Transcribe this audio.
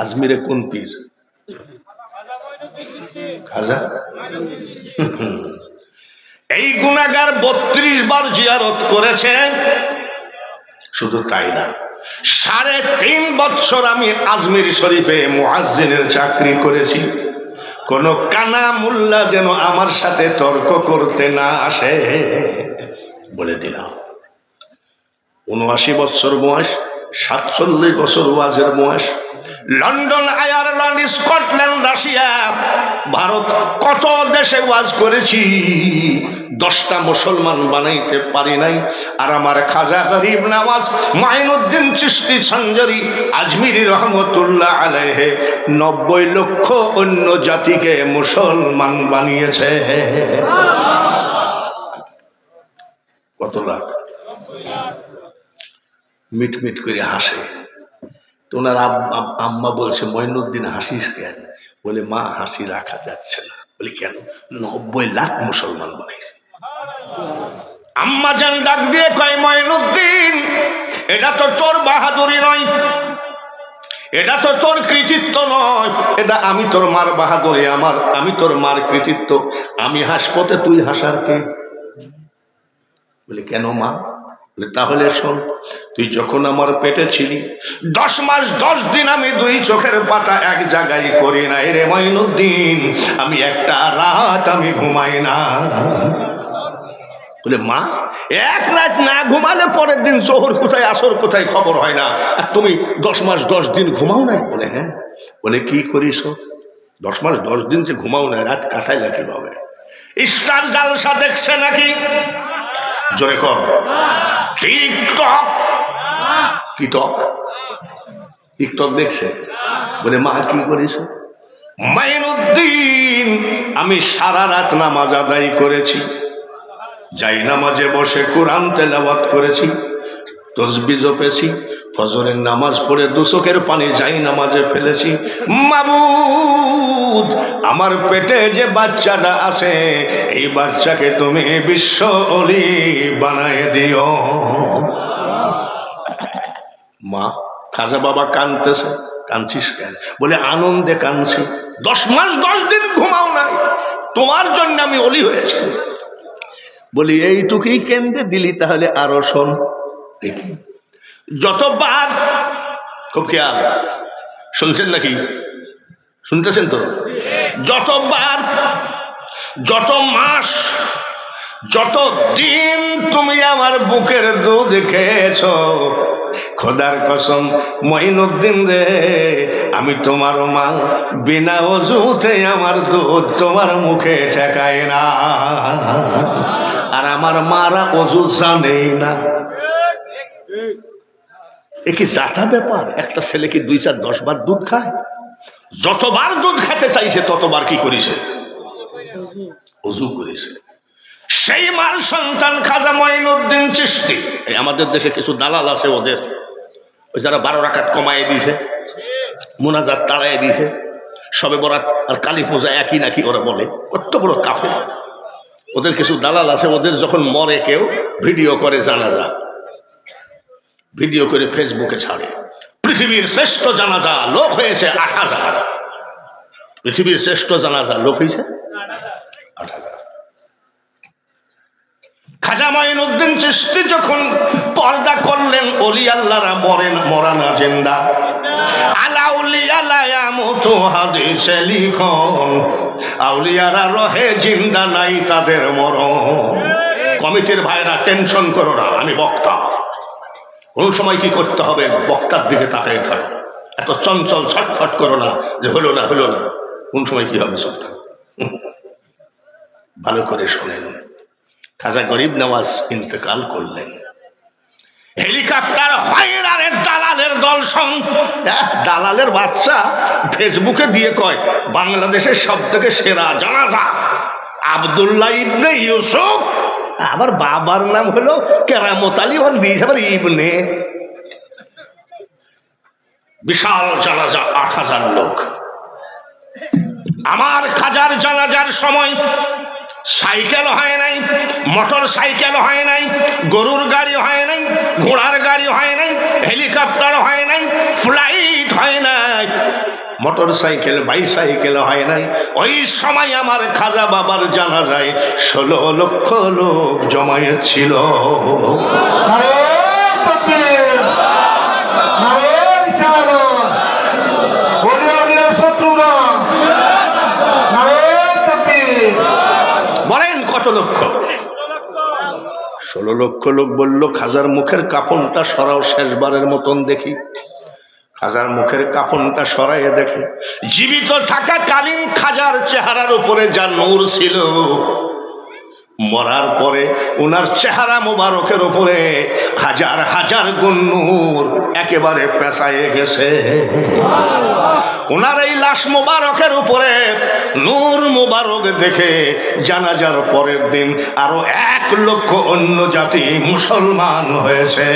আজমিরে কোন পীর? খাজা? এই গুণাগার বত্রিশ বার জিয়ারত করেছেন শুধু তাই না, সাড়ে তিন বছর আমি আজমির শরীফে মুআজ্জিনের চাকরি করেছি। কোন কানা মুল্লা যেন আমার সাথে তর্ক করতে না আসে। বলে দিলাম, উনআশি বছর বয়স সাতচল্লিশ বছর ওয়াজের বয়স। London, Ireland, Scotland, Russia, Bharat কত দেশে ওয়াজ করেছি। দশটা মুসলমান বানাইতে পারি নাই। আর আমার খাজা গরিব নামাজ মাইনুদ্দিন চিস্তি সঞ্জরি আজমিরি রহমতুল্লাহ আলাইহে নব্বই লক্ষ অন্য জাতিকে মুসলমান বানিয়েছে। কত লাখ? মিট মিট করে হাসে। তো ওনার আম্মা বলছে, মঈনুদ্দিন, হাসিস কেন? বলে, মা, হাসি রাখা যাচ্ছে না। বলে, কেন? নব্বই লাখ মুসলমান বানাইছে। আম্মা যান ডাক দিয়ে কয়, মঈনুদ্দিন, এটা তো তোর বাহাদুরি নয়। এটা তো তোর কৃতিত্ব নয়। এটা আমি তোর মার বাহাদুরি, আমার, আমি তোর মার কৃতিত্ব। আমি হাসপথে তুই হাসার কে? বলে, কেন মা? তাহলে শোন, তুই যখন আমার পেটে ছিলি, দশ মাস, দশ দিন আমি দুই চোখের পাতা এক জায়গায় করি নাই রে মঈনুদ্দিন। আমি একটা রাত আমি ঘুমাই না। বলে, মা, এক রাত না ঘুমালে পরের দিন জোহর কোথায়, আসর কোথায় খবর হয় না? আর তুমি দশ মাস, দশ দিন ঘুমাও না বলে হ্যাঁ। বলে, কি করিস দশ মাস, দশ দিন যে ঘুমাও না, রাত কাটাইলা কীভাবে? স্টার জালসা দেখছে নাকি? জোরে কর টিকটক। টিকটক? টিকটক দেখছে? বলে, মা কি করিস? মাইনুদ্দিন, আমি সারা রাত নামাজ আদায় করেছি। যাই নামাজে বসে কোরআন তেলাওয়াত করেছি তসবি জপেছি ফজরের নামাজ পড়ে দুচোখের পানি যাই নামাজে ফেলেছি। মাবুদ, আমার পেটে যে বাচ্চাটা আছে, এই বাচ্চাকে তুমি বিশ্ব অলি বানায় দিও। মা, খাজা বাবা কানতেছে। কানছিস কেন? বলে, আনন্দে কানছি। দশ মাস দশ দিন ঘুমাও নাই। তোমার জন্য আমি অলি হয়েছি। বলি, এইটুকুই কেন্দ্রে দিলি তাহলে আরও শোন। যতবার, খুব খেয়াল। শুনছেন নাকি? শুনতেছেন তো? যতবার, যত মাস, যত দিন তুমি আমার বুকের দুধ খেয়েছ, খোদার কসম, মঈনুদ্দিন রে, আমি তোমার মা, বিনা অজুতে আমার দুধ তোমার মুখে ঠেকায় না। আর আমার মারা অজু জানেই না। এ কি ব্যাপার? একটা ছেলে কি দুই চার, দশ বার দুধ খায়। যতবার দুধ খেতে চাইছে, ততবার কি করেছে? অজু করেছে। সেই মার সন্তান খাজা মঈনুদ্দিন চিস্তি এই আমাদের দেশে কিছু দালাল আছে ওদের। ওই যারা বারো রাকাত কমায় দিয়েছে, মোনাজাত তাড়াই দিয়েছে। সবে বরাত আর কালী পূজা একই নাকি ওরা বলে। কত বড় কাফের। ওদের কিছু দালাল আছে, ওদের যখন মরে কেউ ভিডিও করে জানাজা। ভিডিও করে ফেসবুকে ছাড়ে। পৃথিবীর শ্রেষ্ঠ জানাজা লোক হয়েছে আট হাজার। পৃথিবীর শ্রেষ্ঠ জানাজা লোক হয়েছে আট হাজার। খাজা মঈনুদ্দিন চিস্তি যখন পর্দা করলেন, অলি আল্লাহরা মরেন, মরানা জেন্দা আউলিয়ারা রহে জিন্দা নাই তাদের মরণ। কমিটির ভাইরা, টেনশন করো না, আমি বক্তা। কোন সময় কি করতে হবে? বক্তার দিকে তাকাই থাকো। এত চঞ্চল ছটফট করো না যে হলো না হলো না। কোন সময় কি হবে সব ভালো করে শোনেন। খাজা গরিব নওয়াজ ইন্তেকাল করলেন। হেলিকপ্টার হয়রানের দালালের দল সং দালালের বাচ্চা ফেসবুকে দিয়ে কয়, বাংলাদেশের সব থেকে সেরা জানাজা আবদুল্লাহ ইবনে ইউসুফ আবার বাবার নাম হলো কেরামত আলী ওর দিয়েছে আবার ইবনে বিশাল জানাজা, আট হাজার লোক। আমার খাজার জানাজার সময় সাইকেল হয় নাই, মোটর সাইকেল হয় নাই, গরুর গাড়ি হয় নাই, ঘোড়ার গাড়ি হয় নাই, হেলিকপ্টার হয় নাই, ফ্লাইট হয় নাই। মোটর সাইকেল বাইসাইকেল হয় নাই। ওই সময় আমার খাজা বাবার জানা যায় ষোলো লক্ষ লোক জমায়েত ছিল। নারায়ণ তকবীর নারায়ণ শাহাদত বলে উঠলেন শত্রুরা। নারায়ণ তকবীর। বলেন কত লক্ষ? ষোলো লক্ষ লোক বলল খাজার মুখের কাপনটা সরাও শেষবারের মতন দেখি। খাজার মুখের কাপড়টা সরাইয়ে দেখে, জীবিত থাকা কালীন খাজার চেহারার উপরে যা নূর ছিল, মরার পরে ওনার চেহারা মোবারকের উপরে হাজার হাজার গুণ নূর একেবারে পেঁচায়ে গেছে। ওনার এই লাশ মোবারকের উপরে নূর মোবারক দেখে জানাজার পরের দিন আরও এক লক্ষ অন্য জাতি মুসলমান হয়েছে।